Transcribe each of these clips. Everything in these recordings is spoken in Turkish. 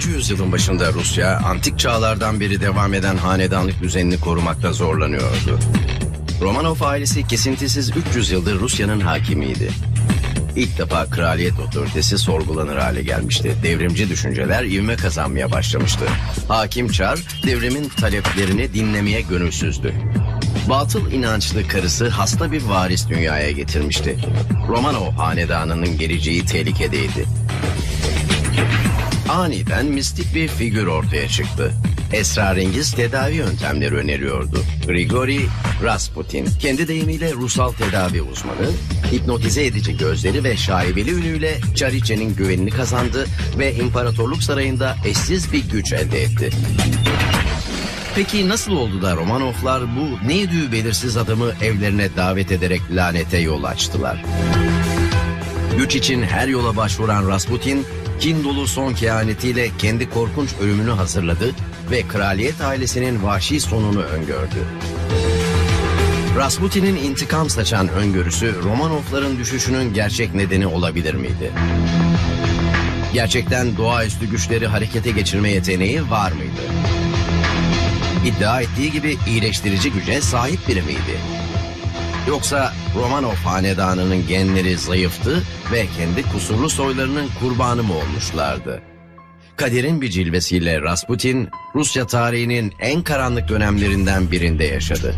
20. yüzyılın başında Rusya antik çağlardan beri devam eden hanedanlık düzenini korumakta zorlanıyordu. Romanov ailesi kesintisiz 300 yıldır Rusya'nın hakimiydi. İlk defa kraliyet otoritesi sorgulanır hale gelmişti. Devrimci düşünceler ivme kazanmaya başlamıştı. Hakim Çar devrimin taleplerini dinlemeye gönülsüzdü. Batıl inançlı karısı hasta bir varis dünyaya getirmişti. Romanov hanedanının geleceği tehlikedeydi. Aniden mistik bir figür ortaya çıktı. Esrarengiz tedavi yöntemleri öneriyordu. Grigori Rasputin, kendi deyimiyle ruhsal tedavi uzmanı, hipnotize edici gözleri ve şaibeli ünüyle Çariçe'nin güvenini kazandı ve İmparatorluk Sarayı'nda eşsiz bir güç elde etti. Peki nasıl oldu da Romanovlar bu neydi belirsiz adamı evlerine davet ederek lanete yol açtılar? Güç için her yola başvuran Rasputin, kin dolu son kehanetiyle kendi korkunç ölümünü hazırladı ve kraliyet ailesinin vahşi sonunu öngördü. Rasputin'in intikam saçan öngörüsü Romanovların düşüşünün gerçek nedeni olabilir miydi? Gerçekten doğaüstü güçleri harekete geçirme yeteneği var mıydı? İddia ettiği gibi iyileştirici güce sahip biri miydi? Yoksa Romanov hanedanının genleri zayıftı ve kendi kusurlu soylarının kurbanı mı olmuşlardı? Kaderin bir cilvesiyle Rasputin, Rusya tarihinin en karanlık dönemlerinden birinde yaşadı.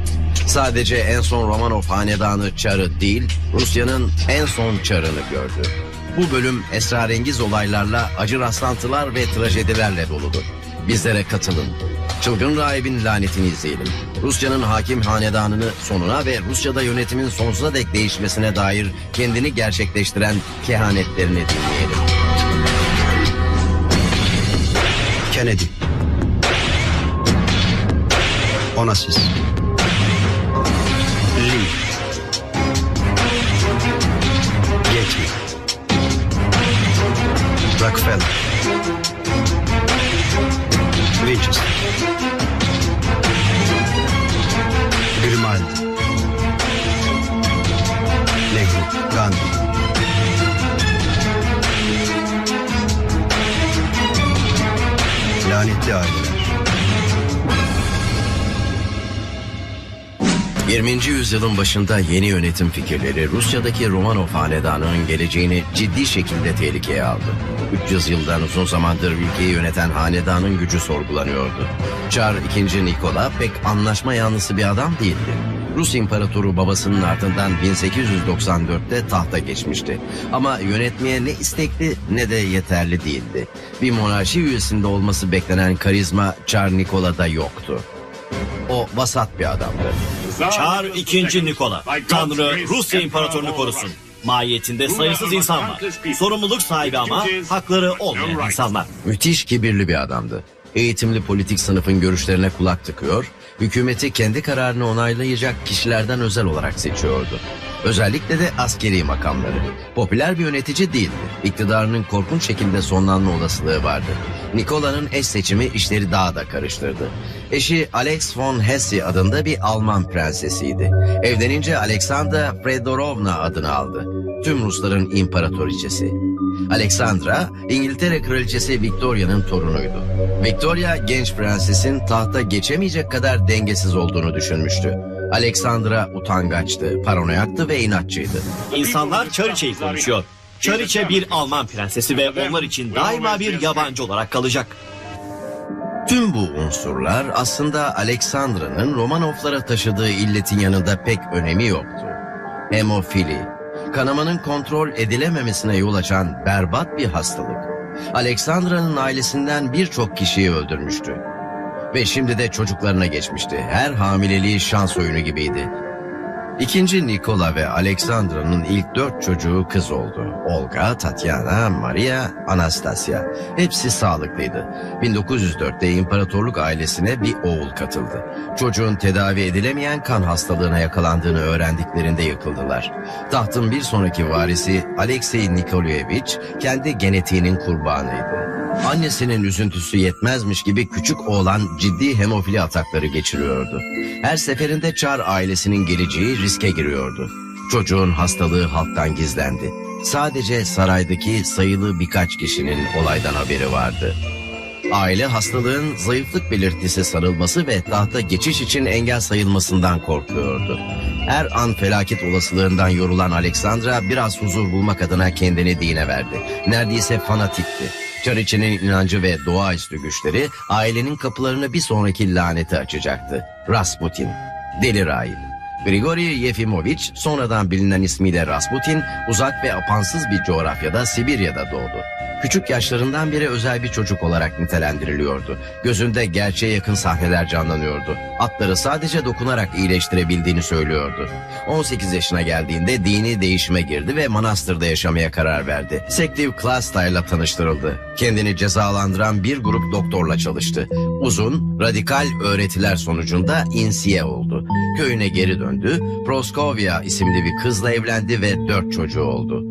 Sadece en son Romanov hanedanı çarı değil, Rusya'nın en son çarını gördü. Bu bölüm esrarengiz olaylarla, acı rastlantılar ve trajedilerle doludur. Bizlere katılın. Çılgın rahibin lanetini izleyelim. Rusya'nın hakim hanedanını sonuna ve Rusya'da yönetimin sonsuza dek değişmesine dair kendini gerçekleştiren kehanetlerini dinleyelim. Kennedy. Onassis. Lee. Yeti. Rockefeller. Grimaldi. Nehru. Gandhi. Lanetli aileler. 20. yüzyılın başında yeni yönetim fikirleri Rusya'daki Romanov hanedanının geleceğini ciddi şekilde tehlikeye aldı. 300 yıldan uzun zamandır ülkeyi yöneten hanedanın gücü sorgulanıyordu. Çar II. Nikola pek anlaşma yanlısı bir adam değildi. Rus İmparatoru babasının ardından 1894'te tahta geçmişti. Ama yönetmeye ne istekli ne de yeterli değildi. Bir monarşi üyesinde olması beklenen karizma Çar Nikola'da yoktu. O vasat bir adamdı. Çar 2. Nikola. Tanrı Rusya İmparatorunu korusun. Mahiyetinde sayısız insan var. Sorumluluk sahibi ama hakları olmayan insanlar. Müthiş kibirli bir adamdı. Eğitimli politik sınıfın görüşlerine kulak tıkıyor, hükümeti kendi kararını onaylayacak kişilerden özel olarak seçiyordu. Özellikle de askeri makamları. Popüler bir yönetici değildi. İktidarının korkunç şekilde sonlanma olasılığı vardı. Nikola'nın eş seçimi işleri daha da karıştırdı. Eşi Alex von Hesse adında bir Alman prensesiydi. Evlenince Alexandra Fedorovna adını aldı. Tüm Rusların imparatoriçesi. Alexandra, İngiltere Kraliçesi Victoria'nın torunuydu. Victoria, genç prensesin tahta geçemeyecek kadar dengesiz olduğunu düşünmüştü. Alexandra utangaçtı, paranoyaktı ve inatçıydı. İnsanlar Çariçe'yi konuşuyor. Çariçe bir Alman prensesi ve onlar için daima bir yabancı olarak kalacak. Tüm bu unsurlar aslında Alexandra'nın Romanovlara taşıdığı illetin yanında pek önemi yoktu. Hemofili, kanamanın kontrol edilememesine yol açan berbat bir hastalık. Alexandra'nın ailesinden birçok kişiyi öldürmüştü. Ve şimdi de çocuklarına geçmişti. Her hamileliği şans oyunu gibiydi. İkinci Nikola ve Alexandra'nın ilk dört çocuğu kız oldu. Olga, Tatyana, Maria, Anastasia. Hepsi sağlıklıydı. 1904'te imparatorluk ailesine bir oğul katıldı. Çocuğun tedavi edilemeyen kan hastalığına yakalandığını öğrendiklerinde yıkıldılar. Tahtın bir sonraki varisi Alexey Nikolaevich kendi genetiğinin kurbanıydı. Annesinin üzüntüsü yetmezmiş gibi küçük oğlan ciddi hemofili atakları geçiriyordu. Her seferinde Çar ailesinin geleceği riske giriyordu. Çocuğun hastalığı halktan gizlendi. Sadece saraydaki sayılı birkaç kişinin olaydan haberi vardı. Aile hastalığın zayıflık belirtisi sarılması ve tahta geçiş için engel sayılmasından korkuyordu. Her an felaket olasılığından yorulan Alexandra biraz huzur bulmak adına kendini dine verdi. Neredeyse fanatikti. Çariçe'nin inancı ve doğaüstü güçleri ailenin kapılarını bir sonraki lanete açacaktı. Rasputin, deli rahip. Grigori Yefimoviç sonradan bilinen ismiyle Rasputin uzak ve apansız bir coğrafyada Sibirya'da doğdu. Küçük yaşlarından beri özel bir çocuk olarak nitelendiriliyordu. Gözünde gerçeğe yakın sahneler canlanıyordu. Atları sadece dokunarak iyileştirebildiğini söylüyordu. 18 yaşına geldiğinde dini değişime girdi ve manastırda yaşamaya karar verdi. Sektiv Klasta'yla tanıştırıldı. Kendini cezalandıran bir grup doktorla çalıştı. Uzun, radikal öğretiler sonucunda insiye oldu. Köyüne geri döndü, Proskovia isimli bir kızla evlendi ve dört çocuğu oldu.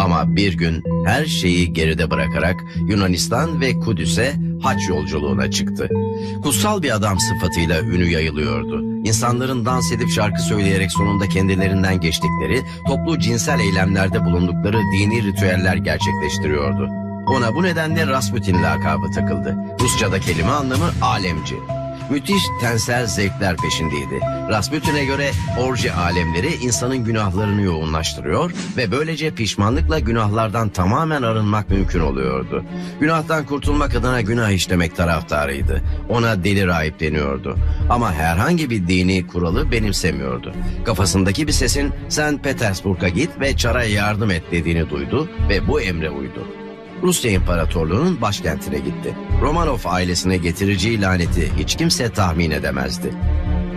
Ama bir gün her şeyi geride bırakarak Yunanistan ve Kudüs'e haç yolculuğuna çıktı. Kutsal bir adam sıfatıyla ünü yayılıyordu. İnsanların dans edip şarkı söyleyerek sonunda kendilerinden geçtikleri, toplu cinsel eylemlerde bulundukları dini ritüeller gerçekleştiriyordu. Ona bu nedenle Rasputin lakabı takıldı. Rusça'da kelime anlamı alemci. Müthiş tensel zevkler peşindeydi. Rasputin'e göre orji alemleri insanın günahlarını yoğunlaştırıyor ve böylece pişmanlıkla günahlardan tamamen arınmak mümkün oluyordu. Günahtan kurtulmak adına günah işlemek taraftarıydı. Ona deli rahip deniyordu. Ama herhangi bir dini kuralı benimsemiyordu. Kafasındaki bir sesin sen Petersburg'a git ve çara yardım et dediğini duydu ve bu emre uydu. Rusya İmparatorluğu'nun başkentine gitti. Romanov ailesine getireceği laneti hiç kimse tahmin edemezdi.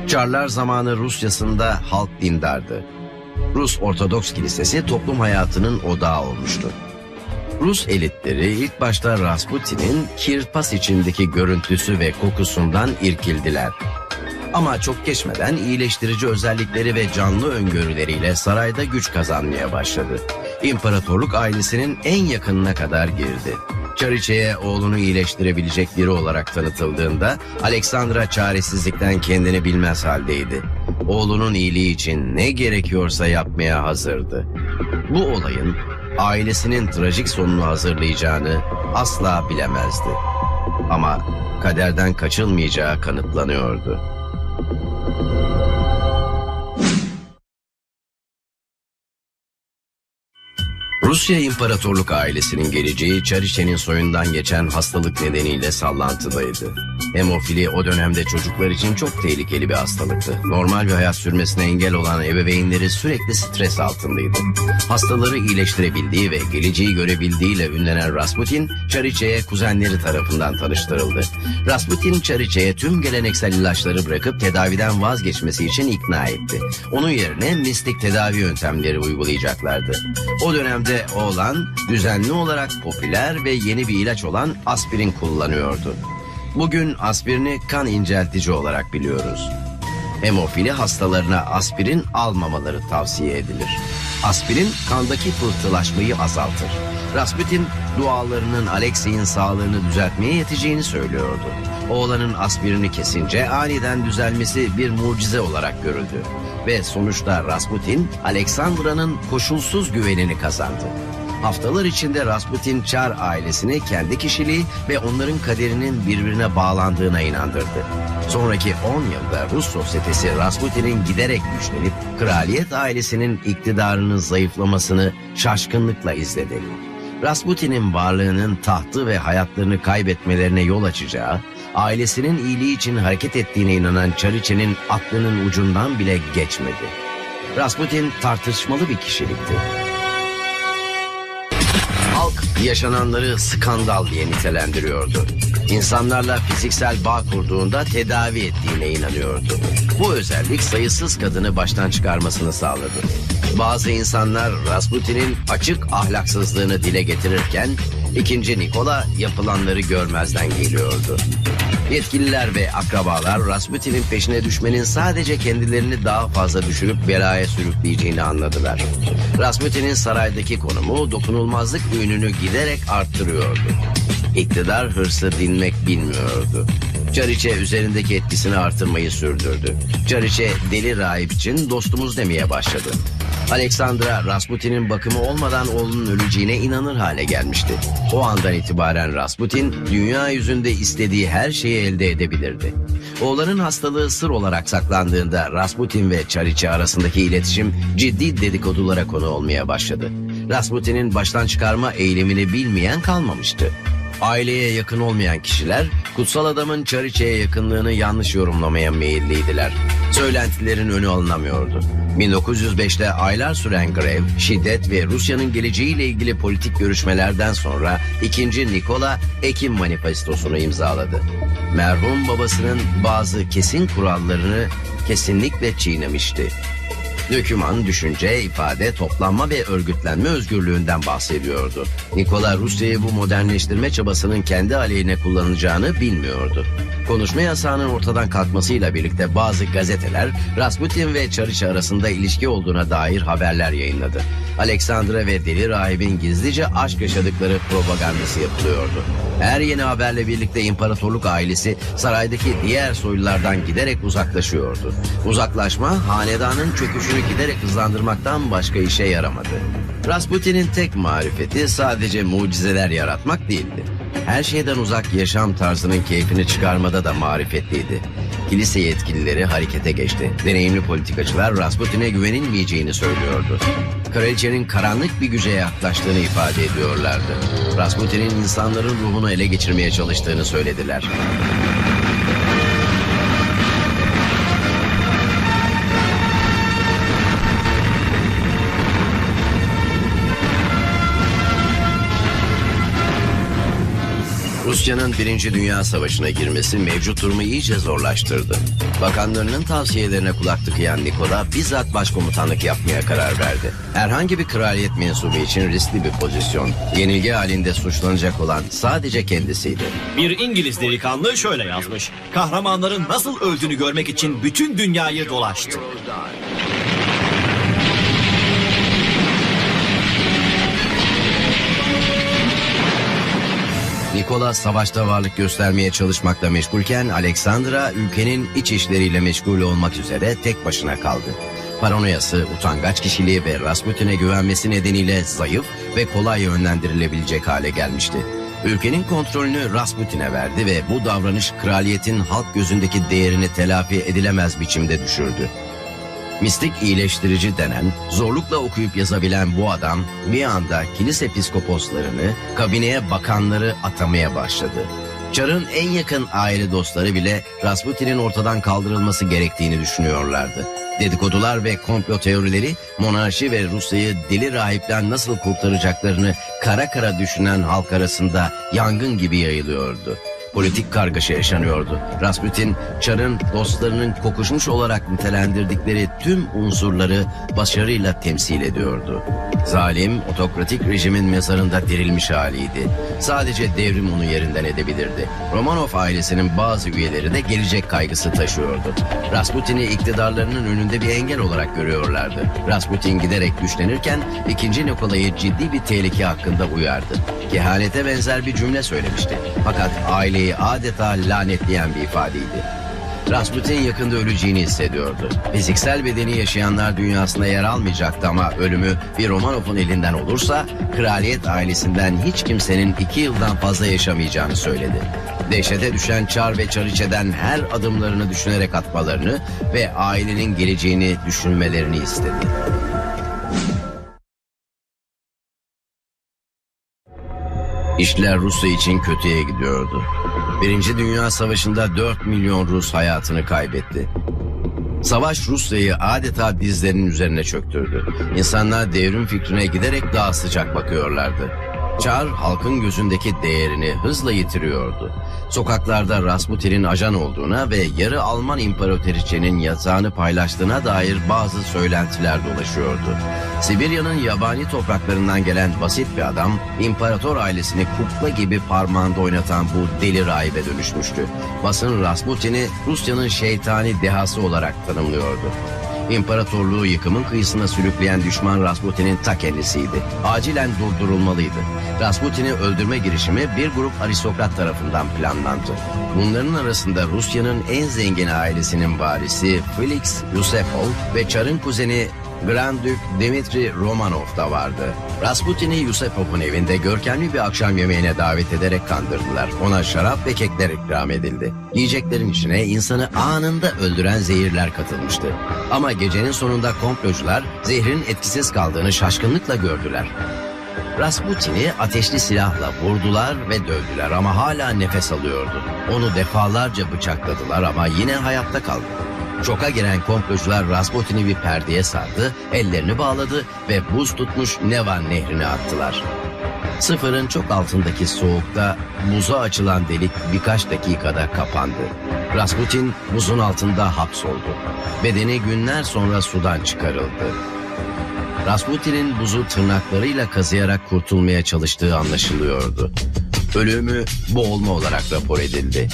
Çarlar zamanı Rusyasında halk dindardı. Rus Ortodoks Kilisesi toplum hayatının odağı olmuştu. Rus elitleri ilk başta Rasputin'in kirpas içindeki görüntüsü ve kokusundan irkildiler. Ama çok geçmeden iyileştirici özellikleri ve canlı öngörüleriyle sarayda güç kazanmaya başladı. İmparatorluk ailesinin en yakınına kadar girdi. Çariçe'ye oğlunu iyileştirebilecek biri olarak tanıtıldığında Alexandra çaresizlikten kendini bilmez haldeydi. Oğlunun iyiliği için ne gerekiyorsa yapmaya hazırdı. Bu olayın ailesinin trajik sonunu hazırlayacağını asla bilemezdi. Ama kaderden kaçılmayacağı kanıtlanıyordu. Rusya İmparatorluk ailesinin geleceği Çariçe'nin soyundan geçen hastalık nedeniyle sallantıdaydı. Hemofili o dönemde çocuklar için çok tehlikeli bir hastalıktı. Normal bir hayat sürmesine engel olan ebeveynleri sürekli stres altındaydı. Hastaları iyileştirebildiği ve geleceği görebildiğiyle ünlenen Rasputin, Çariçe'ye kuzenleri tarafından tanıştırıldı. Rasputin, Çariçe'ye tüm geleneksel ilaçları bırakıp tedaviden vazgeçmesi için ikna etti. Onun yerine mistik tedavi yöntemleri uygulayacaklardı. O dönemde oğlan düzenli olarak popüler ve yeni bir ilaç olan aspirin kullanıyordu. Bugün aspirini kan inceltici olarak biliyoruz. Hemofili hastalarına aspirin almamaları tavsiye edilir. Aspirin kandaki pıhtılaşmayı azaltır. Rasputin dualarının Alexey'in sağlığını düzeltmeye yeteceğini söylüyordu. Oğlanın aspirini kesince aniden düzelmesi bir mucize olarak görüldü. Ve sonuçta Rasputin, Aleksandra'nın koşulsuz güvenini kazandı. Haftalar içinde Rasputin Çar ailesini kendi kişiliği ve onların kaderinin birbirine bağlandığına inandırdı. Sonraki 10 yılda Rus sosyetesi Rasputin'in giderek güçlenip kraliyet ailesinin iktidarının zayıflamasını şaşkınlıkla izledi. Rasputin'in varlığının tahtı ve hayatlarını kaybetmelerine yol açacağı, ailesinin iyiliği için hareket ettiğine inanan Çariçe'nin aklının ucundan bile geçmedi. Rasputin tartışmalı bir kişilikti. Halk yaşananları skandal diye nitelendiriyordu. İnsanlarla fiziksel bağ kurduğunda tedavi ettiğine inanıyordu. Bu özellik sayısız kadını baştan çıkarmasını sağladı. Bazı insanlar Rasputin'in açık ahlaksızlığını dile getirirken ikinci Nikola yapılanları görmezden geliyordu. Yetkililer ve akrabalar Rasputin'in peşine düşmenin sadece kendilerini daha fazla düşürüp belaya sürükleyeceğini anladılar. Rasputin'in saraydaki konumu dokunulmazlık ününü giderek arttırıyordu. İktidar hırsı dinmek bilmiyordu. Çariçe üzerindeki etkisini artırmayı sürdürdü. Çariçe deli rahip için dostumuz demeye başladı. Alexandra Rasputin'in bakımı olmadan oğlunun öleceğine inanır hale gelmişti. O andan itibaren Rasputin dünya yüzünde istediği her şeyi elde edebilirdi. Oğlanın hastalığı sır olarak saklandığında Rasputin ve Çariçe arasındaki iletişim ciddi dedikodulara konu olmaya başladı. Rasputin'in baştan çıkarma eylemini bilmeyen kalmamıştı. Aileye yakın olmayan kişiler kutsal adamın Çariçe'ye yakınlığını yanlış yorumlamaya meyilliydiler. Söylentilerin önü alınamıyordu. 1905'te aylar süren grev, şiddet ve Rusya'nın geleceğiyle ilgili politik görüşmelerden sonra 2. Nikola Ekim Manifestosu'nu imzaladı. Merhum babasının bazı kesin kurallarını kesinlikle çiğnemişti. Döküman, düşünce, ifade, toplanma ve örgütlenme özgürlüğünden bahsediyordu. Nikola Rusya'yı bu modernleştirme çabasının kendi aleyhine kullanacağını bilmiyordu. Konuşma yasağının ortadan kalkmasıyla birlikte bazı gazeteler Rasputin ve Çariçe arasında ilişki olduğuna dair haberler yayınladı. Alexandra ve deli rahibin gizlice aşk yaşadıkları propagandası yapılıyordu. Her yeni haberle birlikte imparatorluk ailesi saraydaki diğer soylulardan giderek uzaklaşıyordu. Uzaklaşma hanedanın çöküşünü giderek hızlandırmaktan başka işe yaramadı. Rasputin'in tek marifeti sadece mucizeler yaratmak değildi. Her şeyden uzak yaşam tarzının keyfini çıkarmada da marifetliydi. Kilise yetkilileri harekete geçti. Deneyimli politikacılar Rasputin'e güvenilmeyeceğini söylüyordu. Kraliçenin karanlık bir güce yaklaştığını ifade ediyorlardı. Rasputin'in insanların ruhunu ele geçirmeye çalıştığını söylediler. Rusya'nın Birinci Dünya Savaşı'na girmesi mevcut durumu iyice zorlaştırdı. Bakanlarının tavsiyelerine kulak tıkayan Nikola bizzat başkomutanlık yapmaya karar verdi. Herhangi bir kraliyet mensubu için riskli bir pozisyon. Yenilgi halinde suçlanacak olan sadece kendisiydi. Bir İngiliz delikanlı şöyle yazmış. Kahramanların nasıl öldüğünü görmek için bütün dünyayı dolaştı. Nikola savaşta varlık göstermeye çalışmakla meşgulken Alexandra ülkenin iç işleriyle meşgul olmak üzere tek başına kaldı. Paranoyası, utangaç kişiliği ve Rasputin'e güvenmesi nedeniyle zayıf ve kolay yönlendirilebilecek hale gelmişti. Ülkenin kontrolünü Rasputin'e verdi ve bu davranış kraliyetin halk gözündeki değerini telafi edilemez biçimde düşürdü. Mistik iyileştirici denen, zorlukla okuyup yazabilen bu adam bir anda kilise piskoposlarını, kabineye bakanları atamaya başladı. Çar'ın en yakın aile dostları bile Rasputin'in ortadan kaldırılması gerektiğini düşünüyorlardı. Dedikodular ve komplo teorileri monarşi ve Rusya'yı deli rahipten nasıl kurtaracaklarını kara kara düşünen halk arasında yangın gibi yayılıyordu. Politik kargaşa yaşanıyordu. Rasputin, Çar'ın dostlarının kokuşmuş olarak nitelendirdikleri tüm unsurları başarıyla temsil ediyordu. Zalim, otokratik rejimin mezarında dirilmiş haliydi. Sadece devrim onu yerinden edebilirdi. Romanov ailesinin bazı üyeleri de gelecek kaygısı taşıyordu. Rasputin'i iktidarlarının önünde bir engel olarak görüyorlardı. Rasputin giderek güçlenirken ikinci Nikola'yı ciddi bir tehlike hakkında uyardı. Kehanete benzer bir cümle söylemişti. Fakat aileyi adeta lanetleyen bir ifadeydi. Rasputin yakında öleceğini hissediyordu. Fiziksel bedeni yaşayanlar dünyasında yer almayacaktı ama ölümü bir Romanov'un elinden olursa kraliyet ailesinden hiç kimsenin iki yıldan fazla yaşamayacağını söyledi. Dehşete düşen Çar ve Çariçe'den her adımlarını düşünerek atmalarını ve ailenin geleceğini düşünmelerini istedi. İşler Rusya için kötüye gidiyordu. Birinci Dünya Savaşı'nda 4 milyon Rus hayatını kaybetti. Savaş Rusya'yı adeta dizlerinin üzerine çöktürdü. İnsanlar devrim fikrine giderek daha sıcak bakıyorlardı. Çar halkın gözündeki değerini hızla yitiriyordu. Sokaklarda Rasputin'in ajan olduğuna ve yarı Alman imparatoriçenin yatağını paylaştığına dair bazı söylentiler dolaşıyordu. Sibirya'nın yabani topraklarından gelen basit bir adam, imparator ailesini kukla gibi parmağında oynatan bu deli rahibe dönüşmüştü. Basın Rasputin'i Rusya'nın şeytani dehası olarak tanımlıyordu. İmparatorluğu yıkımın kıyısına sürükleyen düşman Rasputin'in ta kendisiydi. Acilen durdurulmalıydı. Rasputin'i öldürme girişimi bir grup aristokrat tarafından planlandı. Bunların arasında Rusya'nın en zengin ailesinin varisi Felix Yusupov ve Çar'ın kuzeni Grand Dük Dimitri Romanov da vardı. Rasputin'i Yusupov'un evinde görkemli bir akşam yemeğine davet ederek kandırdılar. Ona şarap ve kekler ikram edildi. Yiyeceklerin içine insanı anında öldüren zehirler katılmıştı. Ama gecenin sonunda komplocular zehrin etkisiz kaldığını şaşkınlıkla gördüler. Rasputin'i ateşli silahla vurdular ve dövdüler ama hala nefes alıyordu. Onu defalarca bıçakladılar ama yine hayatta kaldı. Şoka giren komplocular Rasputin'i bir perdeye sardı, ellerini bağladı ve buz tutmuş Nevan nehrine attılar. Sıfırın çok altındaki soğukta buza açılan delik birkaç dakikada kapandı. Rasputin buzun altında hapsoldu. Bedeni günler sonra sudan çıkarıldı. Rasputin'in buzu tırnaklarıyla kazıyarak kurtulmaya çalıştığı anlaşılıyordu. Ölümü boğulma olarak rapor edildi.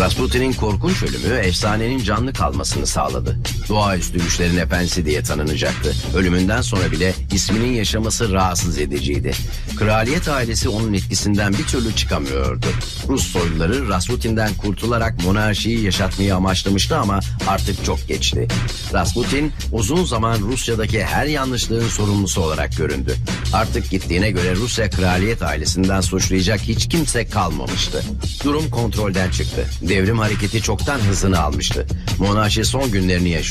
Rasputin'in korkunç ölümü efsanenin canlı kalmasını sağladı. Doğaüstü güçlerin efendisi diye tanınacaktı. Ölümünden sonra bile isminin yaşaması rahatsız ediciydi. Kraliyet ailesi onun etkisinden bir türlü çıkamıyordu. Rus soyluları Rasputin'den kurtularak monarşiyi yaşatmayı amaçlamıştı ama artık çok geçti. Rasputin uzun zaman Rusya'daki her yanlışlığın sorumlusu olarak göründü. Artık gittiğine göre Rusya kraliyet ailesinden suçlayacak hiç kimse kalmamıştı. Durum kontrolden çıktı. Devrim hareketi çoktan hızını almıştı. Monarşi son günlerini yaşıyordu.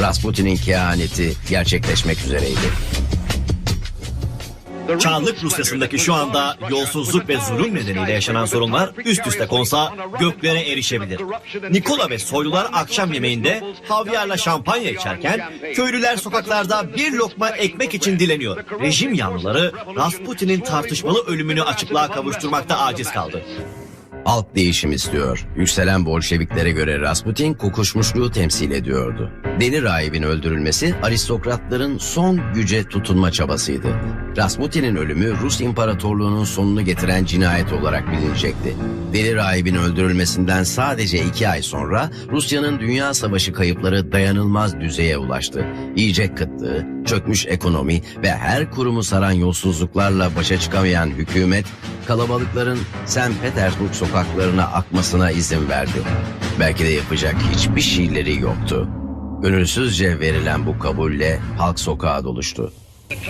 Rasputin'in kehaneti gerçekleşmek üzereydi. Çağlık Rusyası'ndaki şu anda yolsuzluk ve zulüm nedeniyle yaşanan sorunlar üst üste konsa göklere erişebilir. Nikola ve soylular akşam yemeğinde havyarla şampanya içerken köylüler sokaklarda bir lokma ekmek için dileniyor. Rejim yanlıları Rasputin'in tartışmalı ölümünü açıklığa kavuşturmakta aciz kaldı. Halk değişim istiyor. Yükselen Bolşeviklere göre Rasputin kokuşmuşluğu temsil ediyordu. Deli rahibin öldürülmesi aristokratların son güce tutunma çabasıydı. Rasputin'in ölümü Rus İmparatorluğu'nun sonunu getiren cinayet olarak bilinecekti. Deli rahibin öldürülmesinden sadece iki ay sonra Rusya'nın Dünya Savaşı kayıpları dayanılmaz düzeye ulaştı. Yiyecek kıtlığı, çökmüş ekonomi ve her kurumu saran yolsuzluklarla başa çıkamayan hükümet kalabalıkların St. Petersburg sokaklarına akmasına izin verdi. Belki de yapacak hiçbir şeyleri yoktu. Gönülsüzce verilen bu kabulle halk sokağa doluştu.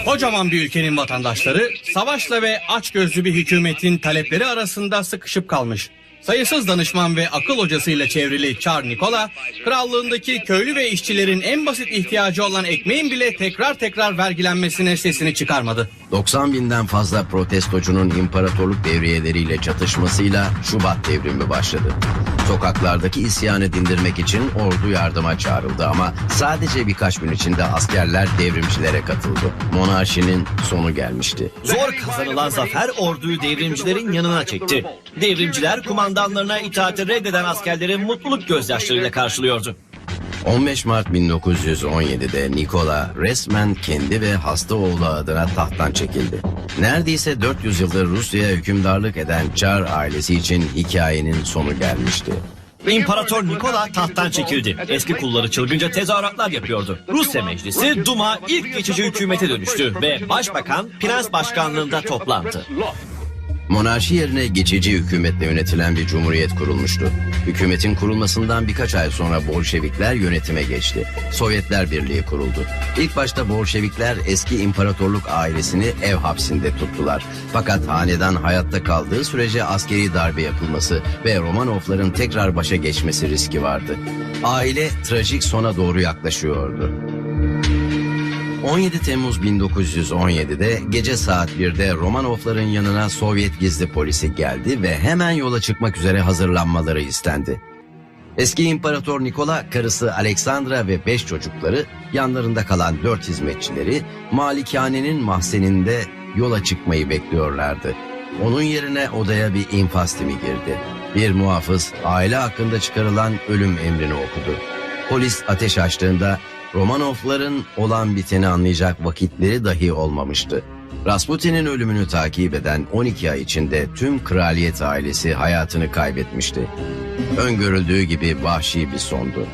Kocaman bir ülkenin vatandaşları savaşla ve açgözlü bir hükümetin talepleri arasında sıkışıp kalmış. Sayısız danışman ve akıl hocasıyla çevrili Çar Nikola, krallığındaki köylü ve işçilerin en basit ihtiyacı olan ekmeğin bile tekrar tekrar vergilenmesine sesini çıkarmadı. 90 binden fazla protestocunun imparatorluk devriyeleriyle çatışmasıyla Şubat devrimi başladı. Sokaklardaki isyanı dindirmek için ordu yardıma çağrıldı ama sadece birkaç gün içinde askerler devrimcilere katıldı. Monarşinin sonu gelmişti. Zor kazanılan zafer orduyu devrimcilerin yanına çekti. Devrimciler kumandanlarına itaati reddeden askerleri mutluluk gözyaşlarıyla karşılıyordu. 15 Mart 1917'de Nikola resmen kendi ve hasta oğlu adına tahttan çekildi. Neredeyse 400 yıldır Rusya'ya hükümdarlık eden Çar ailesi için hikayenin sonu gelmişti. İmparator Nikola tahttan çekildi. Eski kulları çılgınca tezahüratlar yapıyordu. Rusya Meclisi Duma ilk geçici hükümete dönüştü ve Başbakan Prens Başkanlığında toplandı. Monarşi yerine geçici hükümetle yönetilen bir cumhuriyet kurulmuştu. Hükümetin kurulmasından birkaç ay sonra Bolşevikler yönetime geçti. Sovyetler Birliği kuruldu. İlk başta Bolşevikler eski imparatorluk ailesini ev hapsinde tuttular. Fakat hanedan hayatta kaldığı sürece askeri darbe yapılması ve Romanovların tekrar başa geçmesi riski vardı. Aile trajik sona doğru yaklaşıyordu. 17 Temmuz 1917'de gece saat 1'de Romanovların yanına Sovyet gizli polisi geldi ve hemen yola çıkmak üzere hazırlanmaları istendi. Eski İmparator Nikola, karısı Aleksandra ve beş çocukları, yanlarında kalan dört hizmetçileri malikanenin mahzeninde yola çıkmayı bekliyorlardı. Onun yerine odaya bir infaz timi girdi. Bir muhafız aile hakkında çıkarılan ölüm emrini okudu. Polis ateş açtığında Romanovların olan biteni anlayacak vakitleri dahi olmamıştı. Rasputin'in ölümünü takip eden 12 ay içinde tüm kraliyet ailesi hayatını kaybetmişti. Öngörüldüğü gibi vahşi bir sondu.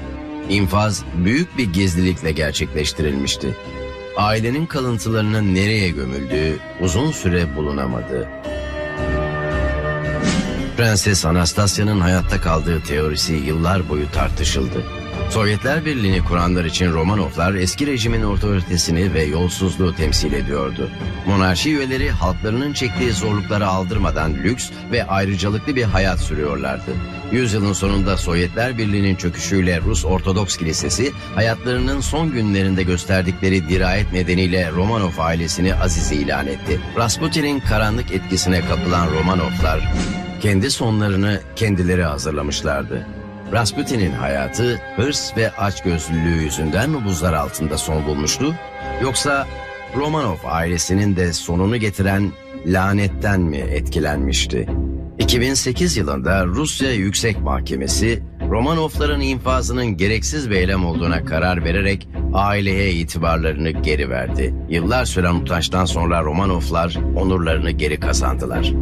İnfaz büyük bir gizlilikle gerçekleştirilmişti. Ailenin kalıntılarının nereye gömüldüğü uzun süre bulunamadı. Prenses Anastasya'nın hayatta kaldığı teorisi yıllar boyu tartışıldı. Sovyetler Birliği'ni kuranlar için Romanovlar eski rejimin otoritesini ve yolsuzluğu temsil ediyordu. Monarşi üyeleri halklarının çektiği zorlukları aldırmadan lüks ve ayrıcalıklı bir hayat sürüyorlardı. Yüzyılın sonunda Sovyetler Birliği'nin çöküşüyle Rus Ortodoks Kilisesi hayatlarının son günlerinde gösterdikleri dirayet nedeniyle Romanov ailesini aziz ilan etti. Rasputin'in karanlık etkisine kapılan Romanovlar kendi sonlarını kendileri hazırlamışlardı. Rasputin'in hayatı hırs ve açgözlülüğü yüzünden mi buzlar altında son bulmuştu? Yoksa Romanov ailesinin de sonunu getiren lanetten mi etkilenmişti? 2008 yılında Rusya Yüksek Mahkemesi Romanovların infazının gereksiz bir eylem olduğuna karar vererek aileye itibarlarını geri verdi. Yıllar süren utançtan sonra Romanovlar onurlarını geri kazandılar.